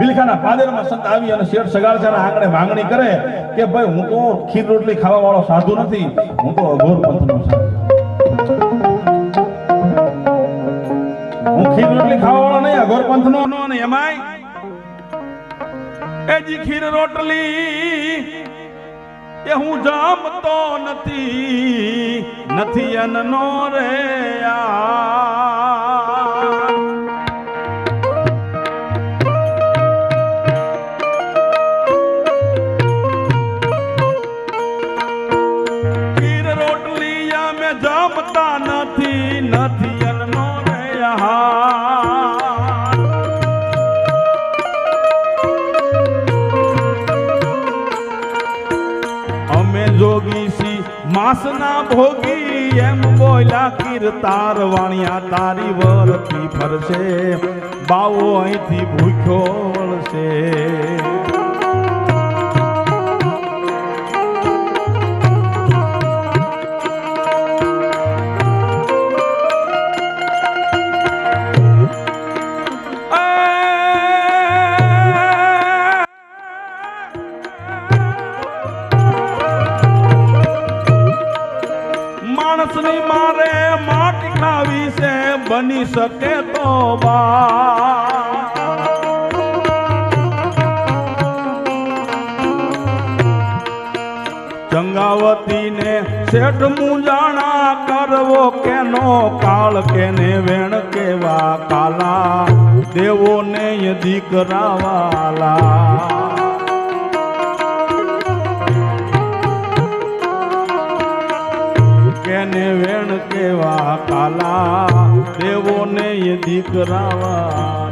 બિલખાના પાદરમાં સંત આવી અને શેઠ સગાળચાના આંગણે માંગણી કરે કે ભાઈ હું તો ખીર રોટલી ખાવા વાળો સાધુ નથી, હું તો અઘોર પંથનો હું ખીર રોટલી ખાવા વાળો નહીં, અઘોર પંથનો નો એમાંય એ જી ખીર રોટલી એ હું જામતો નથી નથી અનનો રે આ. માસના ભોગી એમ બોલ્યા કીર્તાર વાણિયા તારી વરતી ફરશે બાવો અહીંથી ભૂખ્યો વળશે. મારે માટી ખાવી છે, બની શકે તો બા. ચંગાવતીને શેઠ મુંજાણા કરવો કેનો કાળ, કેને વેણ કેવા કાલા, દેવોને દીકરા વાલા કેને વેણ કેવા કાલા, દેવોને એ દીકરાવા.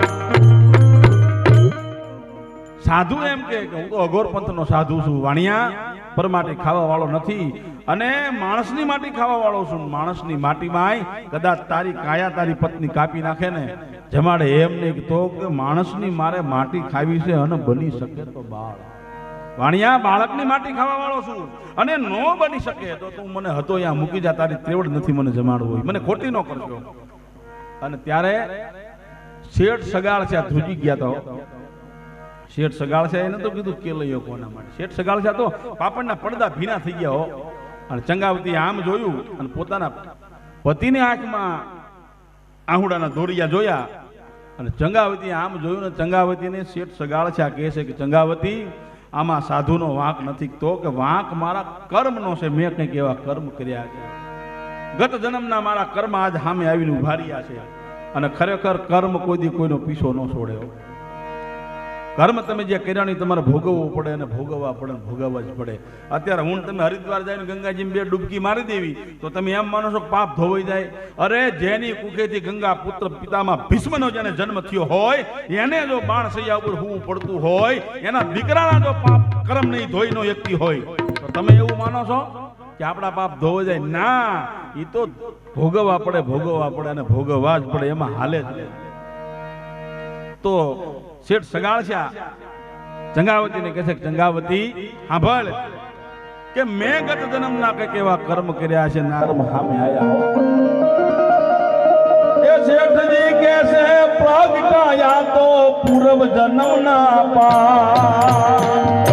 સાધુ એમ કે હું તો અઘોર પંથનો સાધુ છું, વાણિયા પરમાટી ખાવા વાળો નથી. અને માણસની માટી ખાવા વાળો છું, માણસની માટીમાં કદાચ તારી કાયા તારી પત્ની કાપી નાખે ને. જમાડે એમ નહીં તો કે માણસની મારે માટી ખાવી છે અને બની શકે તો બાળ. વાણિયા, બાળકની માટી ખાવા વાળો છું. અને નો બની શકે તો તું મને હતો અહીંયા મૂકી જા, તારી તેવડ નથી મને જમાડવું હોય. મને ખોટી ન કરજો. અને ત્યારે શેઠ સગાળ છે ધ્રુજી ગયા તો. શેઠ સગાળ છે, એને તો કીધું કેલૈયો કોના માટે? શેઠ સગાળ છે તો પાપડના પડદા ભીના થઈ ગયા હો. અને ચંગાવતી આમ જોયું અને પોતાના પતિની આંખમાં આહુડાના દોરિયા જોયા. અને ચંગાવતી આમ જોયું ને ચંગાવતીને શેઠ સગાળ છે, આ કહે છે કે, ચંગાવતી આમાં સાધુનો વાંક નથી. તો કે વાંક મારા કર્મનો છે. મેં કંઈક એવા કર્મ કર્યા છે. ગત જન્મના મારા કર્મ આજ સામે આવીને ઊભા છે. અને ખરેખર કર્મ કોઈ દી કોઈનો પીછો ન છોડ્યો કર્મ તમે જે કર્યાની તમારે ભોગવવું પડે અને ભોગવવા પડે ભોગવવા જ પડે. અત્યારે હું તમે હરિદ્વાર જઈને ગંગાજી બે ડૂબકી મારી દેવી, તો તમે એમ માનો છો પાપ ધોવાઈ જાય? અરે, જેની કુખેથી ગંગા પુત્ર પિતામાં ભીષ્મનો જેને જન્મ થયો હોય, એને જો બાણ સૈયા ઉપર હોવું પડતું હોય, એના દીકરાના જો પાપ કર્મ નહીં ધોઈનો વ્યક્તિ હોય, તો તમે એવું માનો છો કે આપણા પાપ ધોવા જાય? ના એ તો ભોગવવા પડે ભોગવવા પડે અને ભોગવવા જ પડે, એમાં હાલે જ તો શેઠ સગાળ છે ચંગાવતીને કહે છે કે ચંગાવતી સાંભળ કે મેં ગત જન્મના કંઈક એવા કર્મ કર્યા છે ના. કર્મ સામે આયા હો. એ શેઠજી કહે છે પ્રગટાયા તો પૂર્વ જન્મના પા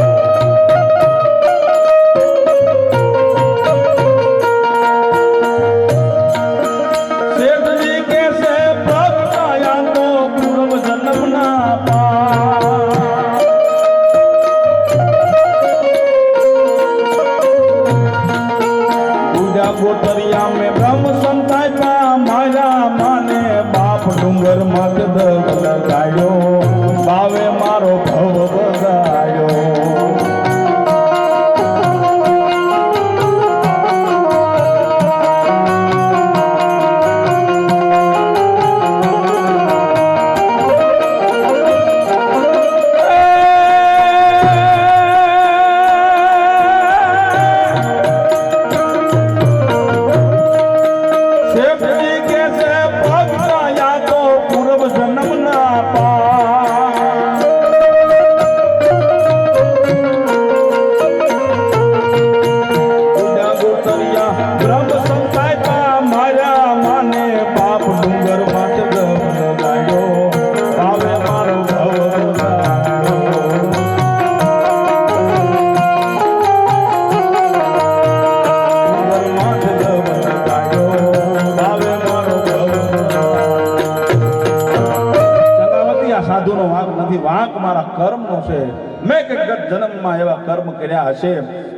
કર્મનો છે. મેં કે ગત જન્મમાં એવા કર્મ કર્યા હશે.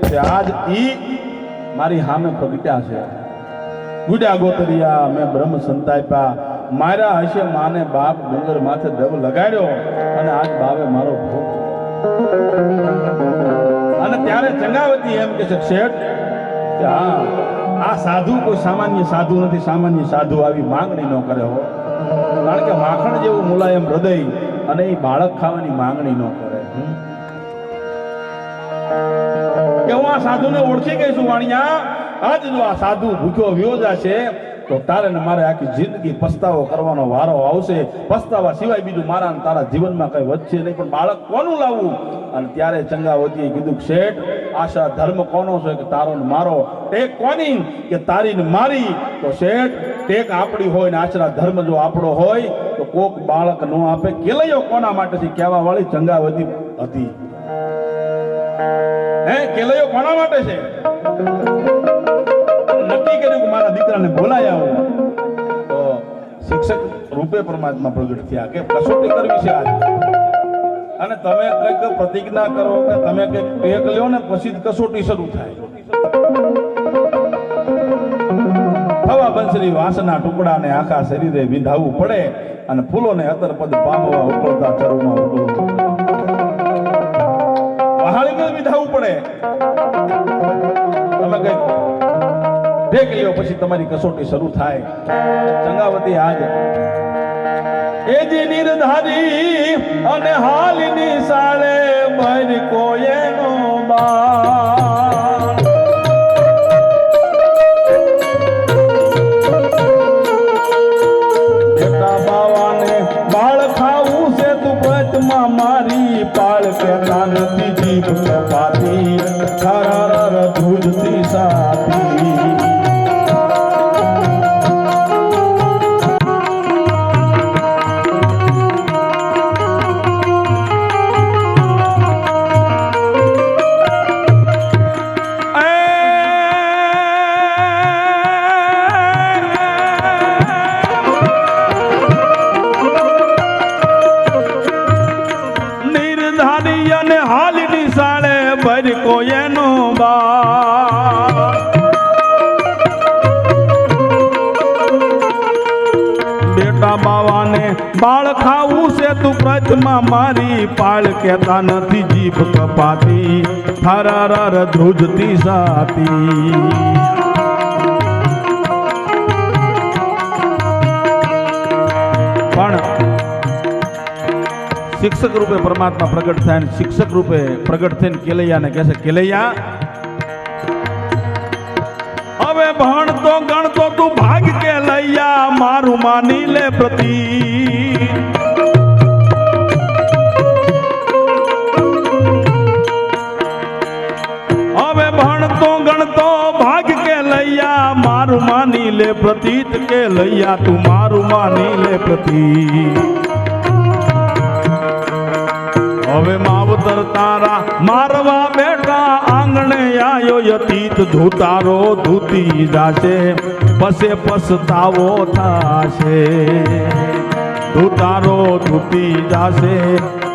કે આજ ઈ મારી સામે પ્રગટ્યા છે. ગુડ્યા ગોતરિયા મેં બ્રહ્મ સંતાપ્યા. માર્યા હશે માને બાપ ડુંગર માથે દવ લગાડ્યો અને આજ બાવે મારો ભોગ. અને ત્યારે ચંગાવતી એમ કે છે, શેઠ, કે હા, આ સાધુ કોઈ સામાન્ય સાધુ નથી, સામાન્ય સાધુ આવી માંગણી ન કરે હો. કારણ કે માખણ જેવું મુલાયમ હૃદય અને એ બાળક ખાવાની માંગણી ન કરે. આ સાધુને ઓળખી ગઈ છું, વાણિયા. આજ જો આ સાધુ ભૂખ્યો વ્યો જશે, તો તારે ને મારે આખી જિંદગી પસ્તાવો કરવાનો વારો આવશે. પસ્તાવા સિવાય બીજું મારા તારા જીવનમાં કઈ વધશે નહીં, પણ બાળક કોનું લાવવું? અને ત્યારે ચંગાવતીએ કીધું, શેઠ, આશા ધર્મ કોનો છે કે તારો ને મારો? ટેક કોની? કે તારી ને મારી? તો શેઠ, ટેક આપણી હોય ને આશરા ધર્મ જો આપણો હોય, તો કોક બાળક ન આપે. કેલૈયો કોના માટે છે? કહેવા વાળી ચંગાવતી હતી. હે, કેલૈયો કોના માટે છે. નક્કી કર્યું કે મારા દીકરાને બોલાય આવું. તો શિક્ષક રૂપે પરમાત્મા પ્રગટ થયા કે કસોટી કરવી છે આજે. અને તમે કંઈક પ્રતિજ્ઞા કરો કે તમે કંઈક ટેક લ્યો ને પછી કસોટી શરૂ થાય. હવા બંસરી વાસના ટુકડાને આખા શરીરે વિંધાવવું પડે અને ફૂલોને અતર પદ પામવા ઉકળતા ચરુમાં ઉકળવું વહાળીને વિધાવું પડે તમે કઈ ટેક લ્યો, પછી તમારી કસોટી શરૂ થાય. ચંગાવતી આજ એ જે નિર્ધારી અને હાલની સાળે મર કોયેનો મારી પાળ કેતા નથી જીભ કપાતી થરાર ધ્રુજતી સાતી પણ શિક્ષક રૂપે પરમાત્મા પ્રગટ થાય અને શિક્ષક રૂપે પ્રગટ થઈને કેલૈયાને કહે છે કેલૈયા હવે ભણતો ગણતો તું ભાગ કેલૈયા મારું માની લે પ્રતિ પ્રતીત કે લૈયા તું મારું માની લે પ્રતીત. હવે માવતર તારા મારવા બેઠા આંગણે આયો યતીત, ધૂતારો ધૂતી જાશે, પસે પસતાવો થાશે. ધૂતારો ધૂતી જાશે,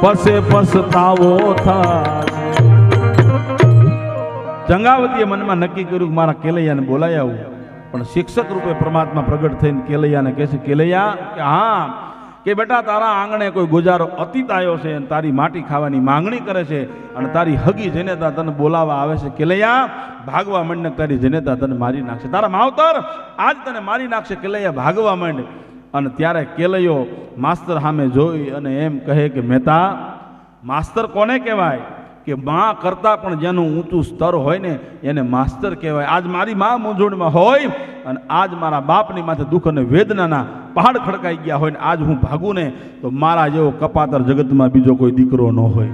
પસે પસતાવો થાશે. જંગાવતીએ મનમાં નક્કી કર્યું કે મારા કેલૈયાને બોલાય આવું. પણ શિક્ષક રૂપે પરમાત્મા પ્રગટ થઈને કેલૈયાને કહે છે, કેલૈયા, કે હા, કે બેટા તારા આંગણે કોઈ ગુજારો અતીત આવ્યો છે અને તારી માટી ખાવાની માંગણી કરે છે અને તારી હગી જનેતા તને બોલાવા આવે છે. કેલૈયા, ભાગવા માંડને તારી જનેતા તને મારી નાખશે. તારા માવતર, આજ તને મારી નાખશે. કેલૈયા, ભાગવા માંડ. અને ત્યારે કેલૈયો માસ્તર સામે જોઈ અને એમ કહે કે, મહેતા, માસ્તર કોને કહેવાય? કે મા કરતાં પણ જેનું ઊંચું સ્તર હોય ને, એને માસ્તર કહેવાય. આજ મારી મા મૂંઝવણમાં હોય અને આજ મારા બાપની માથે દુઃખ અને વેદનાના પહાડ ખડકાઈ ગયા હોય ને, આજ હું ભાગું ને, તો મારા જેવો કપાતર જગતમાં બીજો કોઈ દીકરો ન હોય.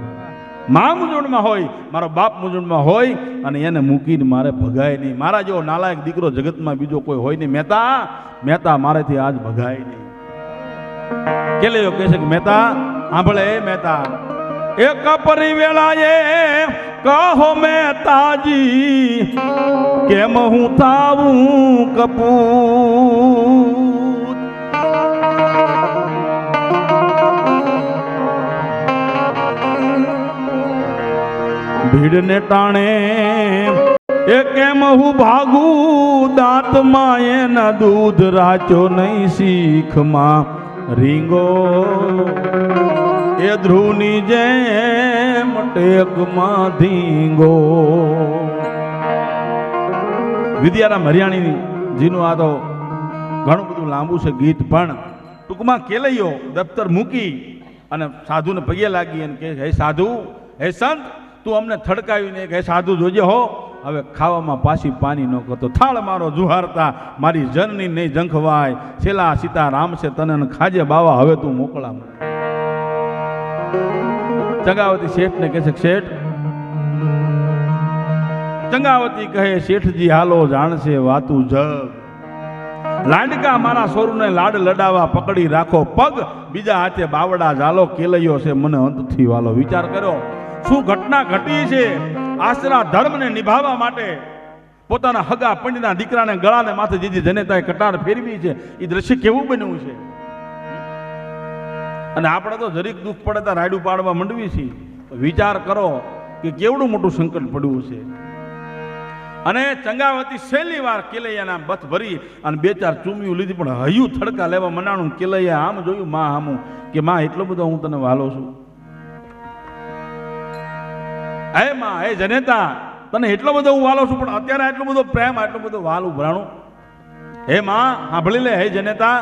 મા મૂંઝવણમાં હોય, મારો બાપ મૂંઝવણમાં હોય અને એને મૂકીને મારે ભગાય નહીં. મારા જેવો નાલાયક દીકરો જગતમાં બીજો કોઈ હોય નહીં. મહેતા મહેતા મારેથી આજ ભગાય નહીં. કે કેલેયો કહે છે કે, મહેતા, સાંભળે, મહેતા. એક પરી વેળાએ કહો મેં તાજી, કેમ હું તાવું કપૂર ભીડને ટાણે એ કેમ હું ભાગું? દાંતમાં એના દૂધ રાચો નહીં શીખમાં. રીંગો એ ધ્રુવની જેમ ટેકમાં ધીંગો વિદ્યારામ હરિયાણીની, જીનું આ તો ઘણું બધું લાંબુ છે ગીત, પણ ટૂંકમાં કેલૈયો દફતર મૂકી અને સાધુને પગે લાગી અને કહે, હે સાધુ, હે સંત, તું અમને થડકાવીને કે હે સાધુ, જોજે હો, હવે ખાવામાં પાછી પાણી ન કરતો. થાળ મારો જુહારતા, મારી જનની નહીં જંખવાય છેલ્લા સીતા રામ છે તને ખાજે બાવા, હવે તું મોકલા ચંગાવતી શેઠને કહે છે, શેઠ, ચંગાવતી કહે, શેઠજી હાલો જાણશે વાતું જગ. લાડકા મારા સોરુને લાડ લડાવા પકડી રાખો પગ. બીજા હાથે બાવડા ઝાલો કેલયો છે, મને અંતથી વાલો વિચાર કર્યો. શું ઘટના ઘટી છે? આશરા ધર્મને નિભાવવા માટે પોતાના હગા પંડિતના દીકરાને ગળાને માથે જીજી જનેતાએ કટાર ફેરવી છે. એ દ્રશ્ય કેવું બન્યું છે? અને આપણે તો જરીક દુઃખ પડે ત્યાં રાયડું પાડવા માંડવી છીએ. વિચાર કરો કે કેવડું મોટું સંકટ પડ્યું છે. અને ચંગાવતી છેલ્લી વાર કેલૈયાના બથ ભરી અને બે ચાર ચૂમિયું લીધી, પણ હયું થડકા લેવા મનાણું કેલૈયા આમ જોયું, માં આમું કે માં, એટલો બધો હું તને વાલો છું. હે માં, હે જનેતા, તને એટલો બધો હું વાલો છું, પણ અત્યારે આટલો બધો પ્રેમ, આટલો બધો વાલ ઉભરાણું. હે માં, સાંભળી લે, હે જનેતા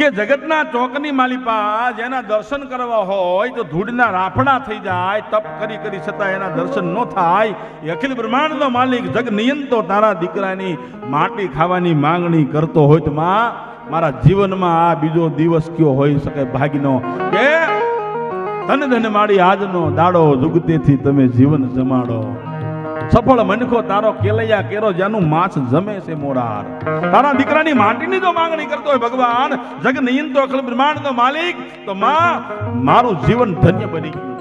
કે જગતના ચોકની માલિપા જેના દર્શન કરવા હોય તો ધૂળના રાફડા થઈ જાય, તપ કરી કરી છતાં એના દર્શન ન થાય. એ અખિલ બ્રહ્માંડનો માલિક જગ નિયંતો તારા દીકરાની માટી ખાવાની માંગણી કરતો હોય તો માં, મારા જીવનમાં આ બીજો દિવસ કયો હોઈ શકે ભાગનો? કે ધન ધન મારી આજનો દાડો જુગતેથી તમે જીવન જમાડો. સફળ મનખો તારો કેલૈયા કેરો જેનું માછ જમે છે મોરાર. તારા દીકરાની માટીની જો માંગણી કરતો હોય ભગવાન જગ નિયંતો અખિલ બ્રહ્માંડનો માલિક, તો માં, મારું જીવન ધન્ય બની ગયું.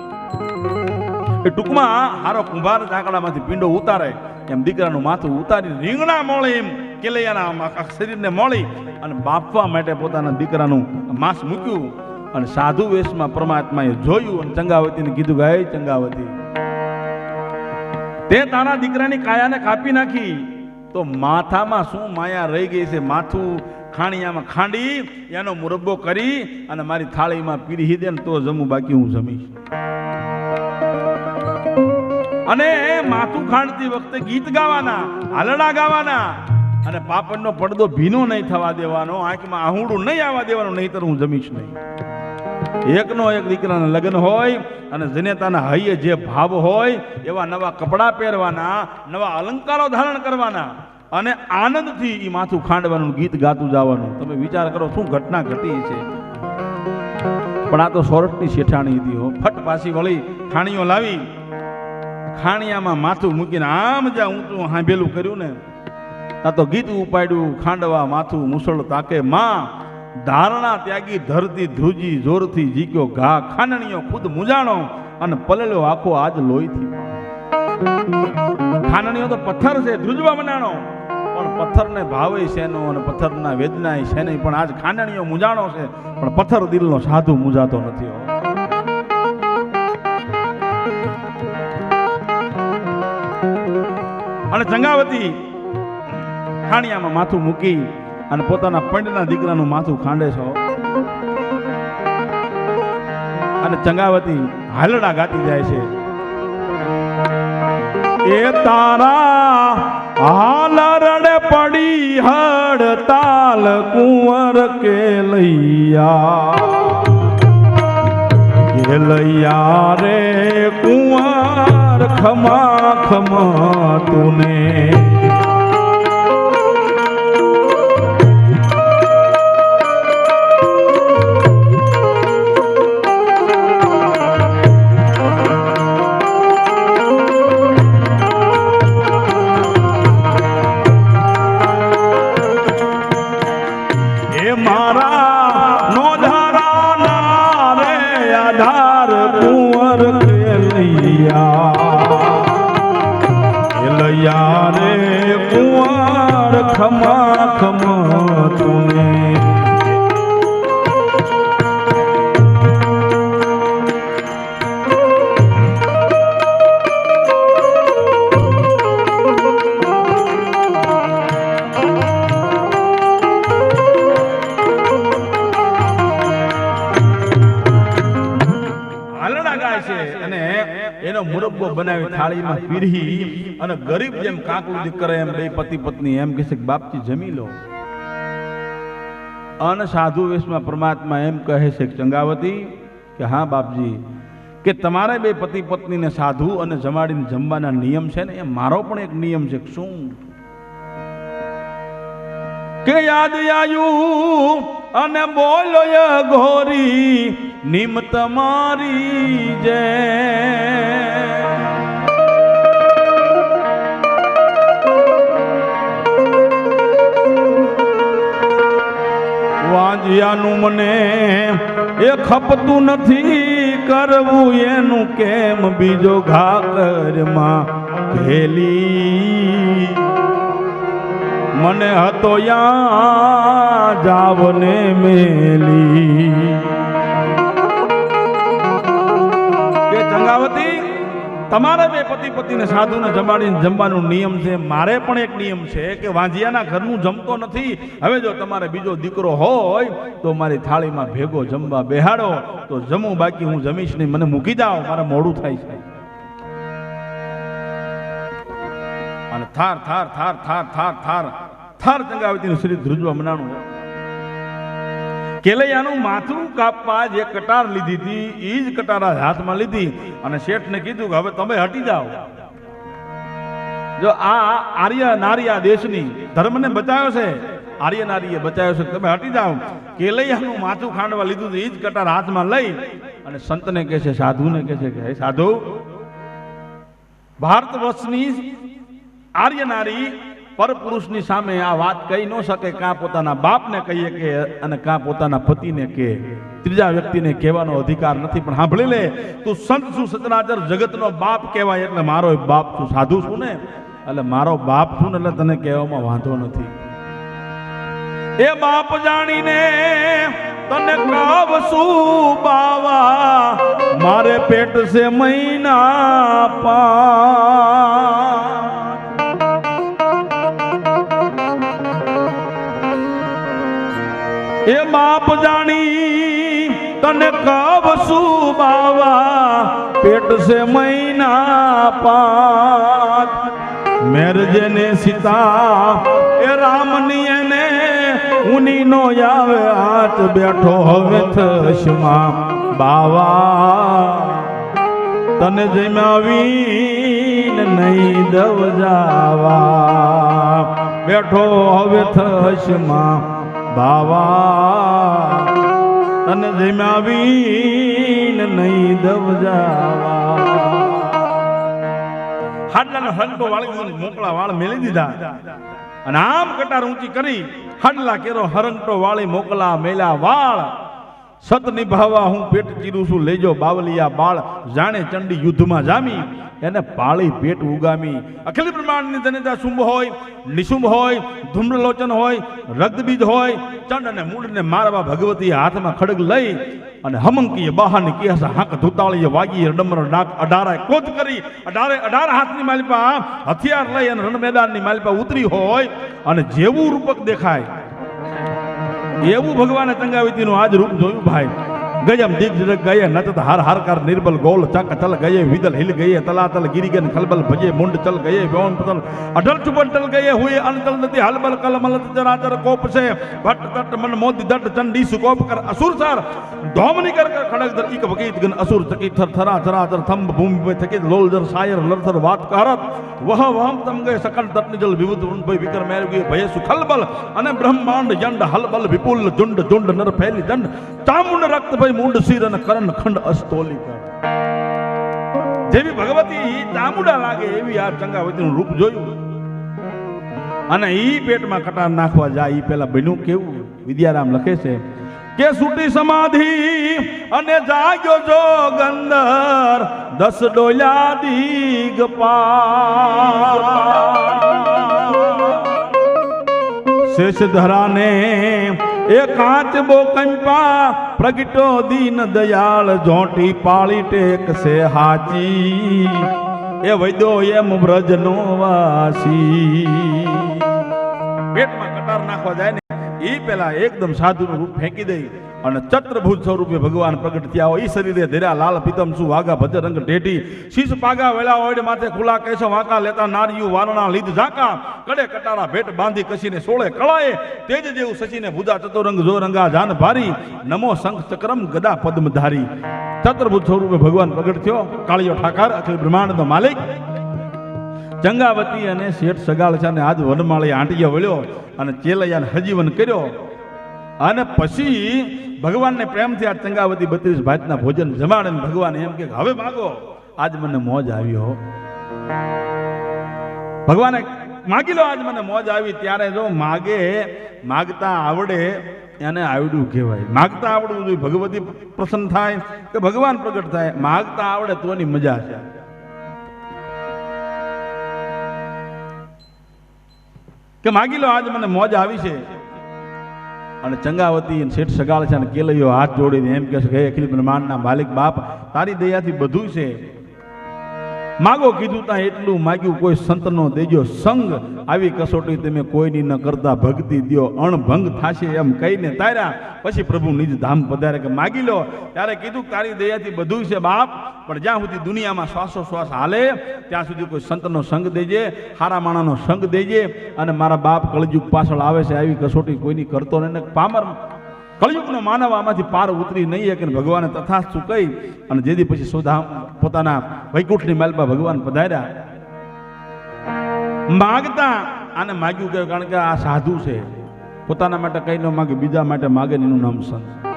એ ટૂંકમાં હારો કુંભાર ઝાકડામાંથી પિંડો ઉતારે, એમ દીકરાનું માથું ઉતારી રીંગણા મોળે એમ કેલૈયાના શરીરને મોળી અને બાપવા માટે પોતાના દીકરાનું માંસ મૂક્યું. અને સાધુ વેશમાં પરમાત્માએ જોયું અને ચંગાવતીને કીધું ગાય ચંગાવતી તે તારા દીકરાની કાયાને કાપી નાખી. તો માથામાં શું માયા રહી ગઈ છે? માથું ખાણિયામાં ખાંડી, એનો મુરબ્બો કરી અને મારી થાળીમાં પીરી દે ને તો જમું બાકી હું જમીશ. અને માથું ખાંડતી વખતે ગીત ગાવાના, હાલડા ગાવાના અને પાપડનો પડદો ભીનો નહીં થવા દેવાનો, આંખમાં આહુડું નહીં આવવા દેવાનું, નહીતર હું જમીશ નહીં. એકનો એક દીકરાના લગ્ન હોય અને જનેતાના હૈયે જે ભાવ હોય, એવા નવા કપડાં પહેરવાના, નવા અલંકારો ધારણ કરવાના અને આનંદથી એ માથું ખાંડવાનું, ગીત ગાતું જવાનું. તમે વિચાર કરો શું ઘટના ઘટી છે. પણ આ તો સોરઠની શેઠાણી હતી હો. ફટ પાછી વળી ખાણીઓ લાવી. ખાણિયામાં માથું મૂકીને આમ જ્યાં ઊંચું હાંભેલું કર્યું ને. આ તો ગીત ઉપાડ્યું, ખાંડવા, માથું, મુસળ તાકે માં ધારણા ત્યાગી, ધરતી ધ્રુજી, જોરથી જીક્યો ઘા ખાનણીઓ, ખુદ મુજાણો અને પલેલો આખો આજ લોહીથી ખાનણીઓ તો પથ્થર છે, ધ્રુજવા મનાણો, પણ પથ્થરને ભાવે શેનો અને પથ્થરના વેદના છે નહીં પણ આજ ખાનણીઓ મુજાણો છે, પણ પથ્થર દિલનો સાધુ મુજાતો નથી અને ચંગાવતી ખાણિયામાં માથું મૂકી અને પોતાના પંડના દીકરાનું માથું ખાંડે છો. અને ચંગાવતી હાલડા ગાતી જાય છે. એ તારા હાલરડે પડી હડતાલ કુંવર કે લૈયા. લૈયા રે કુંવર ખમા ખમા તુને. બનાવી થાળીમાં પીરહી અને ગરીબ જેમ કાકલુદી કરે એમ બે પતિ પત્ની એમ કહે છે કે, બાપજી, જમી લો. અન સાધુ વેશમાં પરમાત્મા એમ કહે છે ચંગાવતી, કે હા, બાપજી, કે તમારે બે પતિ પત્નીને સાધુ અને જમાડીને જમવાના નિયમ છે ને, એ મારો પણ એક નિયમ છે શું? કે યાદ આયુ અને બોલો ઘોરી, નિમ તમારી જય વાંજિયાનું મને એ ખપતું નથી કરવું, એનું કેમ બીજો ઘાકરમાં ભેલી મને હતો યા જાવને મેલી. તમારે બે પતિ પતિને સાધુને જમાડીને જમવાનો નિયમ છે. મારે પણ એક નિયમ છે કે વાંજિયાના ઘરનું જમતો નથી. હવે જો તમારે બીજો દીકરો હોય તો મારી થાળીમાં ભેગો જમવા બેહાડો. તો જમું, બાકી હું જમીશ નહીં. મને મૂકી જાઓ. મારે મોડું થાય છે. અને થાર થાર થાર થાર થાર થાર થાર ચંગાવતીનું શ્રી ધ્રુજવા મનાણું. કેલૈયાનું માથું કાપવા જે કટાર લીધી હતી એ જ કટાર હાથમાં લીધી. અને શેઠને કીધું કે હવે તમે હટી જાઓ. જો આ આર્ય નારિયા દેશની ધર્મને બચાવ્યો છે, આર્ય નારીએ બચાવ્યો છે તમે હટી જાઓ. કેલૈયાનું માથું ખાંડવા લીધું એ જ કટાર હાથમાં લઈ અને સંતને કહે છે, સાધુને કહે છે કે, હે સાધુ ભારત વર્ષની આર્ય નારી પરપુરુષની સામે આ વાત કહી ન શકે કાં પોતાના બાપને કહીએ કે અને કાં પોતાના પતિને કે. ત્રીજા વ્યક્તિને કહેવાનો અધિકાર નથી, પણ સાંભળી લે, તું સંત છું સચરાચર, જગતનો બાપ કહેવાય એટલે મારો બાપ છું, સાધુ છું ને? એટલે મારો બાપ છું ને એટલે તને કહેવામાં વાંધો નથી. એ બાપ જાણીને તને કાવશું બાવા મારે પેટ છે મહિના પા એ બાપ જાણી તને કાવશું બાવા પેટ છે મહિના પાત મેરજે ને સીતા, એ રામની એને ઉની નો આવે હાથ બેઠો હવે થશમાં બાવા. તને જમાવી નહીં દવ જાવા. બેઠો હવે થશમાં બાવા, તને જમાવીન નહીં દબ જાવા હાડલાનો હંડો વાળી મોકળા વાળ મેલી દીધા. અને આમ કટાર ઊંચી કરી હાડલા કેરો હરંગટો વાળી મોકલા મેલા વાળ. સત નિભાવવા હું પેટ ચીરું છું, લેજો બાવલિયા બાળ, જાણે ચંડી યુદ્ધમાં જામી, એને પાળી પેટ ઉગામી. અખિલ બ્રહ્માંડની ધન્યતા શુંભ હોય, નિશુંભ હોય, ધૂમ્રલોચન હોય, રક્તબીજ હોય, ચંડ અને મૂળને મારવા ભગવતી હાથમાં ખડગ લઈ અને હમંકીય બહાની કેસ હાંક ધૂતાળીએ વાગી ડમર ડાક અઢારે કોત કરી, અઢારે અઢાર હાથની માલિપા હથિયાર લઈ અને રણ મેદાનની માલિપા ઉતરી હોય અને જેવું રૂપક દેખાય એવું ભગવાને તંગાવીતીનું આજ રૂપ જોયું ભાઈ. गयम दिग्ग गए नचत हर हर कर निर्बल गोल चक चल गए, विदल हिल गए, तलातल गिरिगन खलबल भजे मुंड चल गए व्यौन पतल अटल चुपन टल गए, हुए अनचल नदी हलबल कलमल जराजर कोप से भट तट मन मोदी दट चंडी सुकोप कर असुर सार, धोमनी कर कर खड़क दर इक भगीत गन असुर चकित थर थरा चरा चर थम भूमि में थकित लोल जर सायर लरथर वात करत, वह वहम तम गए सकल दट निजल विभुत वरुण पर विकर मैल गए भय सुखलबल अने ब्रह्मांड जंड हलबल विपुल जुंड जुंड नर फैली दंड ચામુંડ રક્ત ભય મુંડ શિર અને કરણ ખંડ અસ્તોલી જેવી ભગવતી ચામુંડા લાગે એવી આ ચંગાવતીનું રૂપ જોયું. અને ઈ પેટમાં કટાર નાખવા જાય, ઈ પેલા બન્યું કેવું? વિદ્યારામ લખે છે, કે સુટી સમાધિ અને જાગ્યો જો ગંદર, દસ ડોલ્યા દીગ શેષ ધરાને એ કાચ બો કંપા પ્રગટો દીન દયાળ જોંટી પાળી ટેક સે હાચી. એ વૈદો એમ બ્રજનો વાસી. પેટમાં કટાર નાખવા જાય એ પેલા એકદમ સાધુનું રૂપ ફેંકી દઈ અને ચત્રભુજ સ્વરૂપે ભગવાન પ્રગટ થયા હોય. એ શરીરે ધીરા લાલ પીતમ સુ વાઘા ભજર રંગ ઢેટી. શીશ પાગા વેલા ઓડ માથે ખુલા કેસો વાંકા લેતા નારિયું વારણા લીધ ઝાંકા. કડે કટારા ભેટ બાંધી કસીને સોળે કળાએ. તેજ જેવું સચીને ભુજા ચતુરંગ જો રંગા જાન ભારી. નમો શંખ ચક્રમ ગદા પદ્મધારી ચત્રભુજ સ્વરૂપે ભગવાન પ્રગટ થયો. કાળિયો ઠાકર, અખિલ બ્રહ્માંડનો માલિક. ચંગાવતી અને શેઠ સગાળચાને આજ વનમાળી આંટીયો વળ્યો અને ચેલૈયાને હજીવન કર્યો. અને પછી ભગવાનને પ્રેમથી આ ચંગાવતી બત્રીસ ભાતના ભોજન જમાડે ભગવાન એમ કે, હવે માગો, આજ મને મોજ આવ્યો ભગવાને માગી લો, આજ મને મોજ આવી. ત્યારે જો માગે, માગતા આવડે, એને આવડ્યું કહેવાય. માગતા આવડવું જોઈએ, ભગવતી પ્રસન્ન થાય કે ભગવાન પ્રગટ થાય. માગતા આવડે તોની મજા છે. કે માગી લો, આજ મને મોજ આવી છે. અને ચંગાવતી શેઠ સગાળ છે અને કેલૈયો હાથ જોડીને એમ કહે છે કે, હે અખિલ બ્રહ્માંડના માલિક બાપ, તારી દયાથી બધું છે. માગો કીધું ત્યાં એટલું માગ્યું કોઈ સંતનો દેજો સંગ. આવી કસોટી તમે કોઈની ન કરતા, ભક્તિ દો અણભંગ થાશે એમ કહીને તાર્યા. પછી પ્રભુ નિજ ધામ પધારે કે માગી લો. ત્યારે કીધું તારી દયાથી બધું છે બાપ, પણ જ્યાં સુધી દુનિયામાં શ્વાસો શ્વાસ હાલે, ત્યાં સુધી કોઈ સંતનો સંગ દેજે, હારા માણાનો સંગ દેજે, અને મારા બાપ કળજુગ પાછળ આવે છે, આવી કસોટી કોઈની કરતો નહીં. પામર કળયુગનો માનવ આમાંથી પાર ઉતરી નહીં કે ભગવાને તથાસ્તુ કહી અને જેથી પછી સુધા પોતાના વૈકુંઠની માલપા ભગવાન પધાર્યા. માગતા આને માગ્યું કે કારણ કે આ સાધુ છે. પોતાના માટે કઈ ન માગે, બીજા માટે માગે એનું નામ સંત.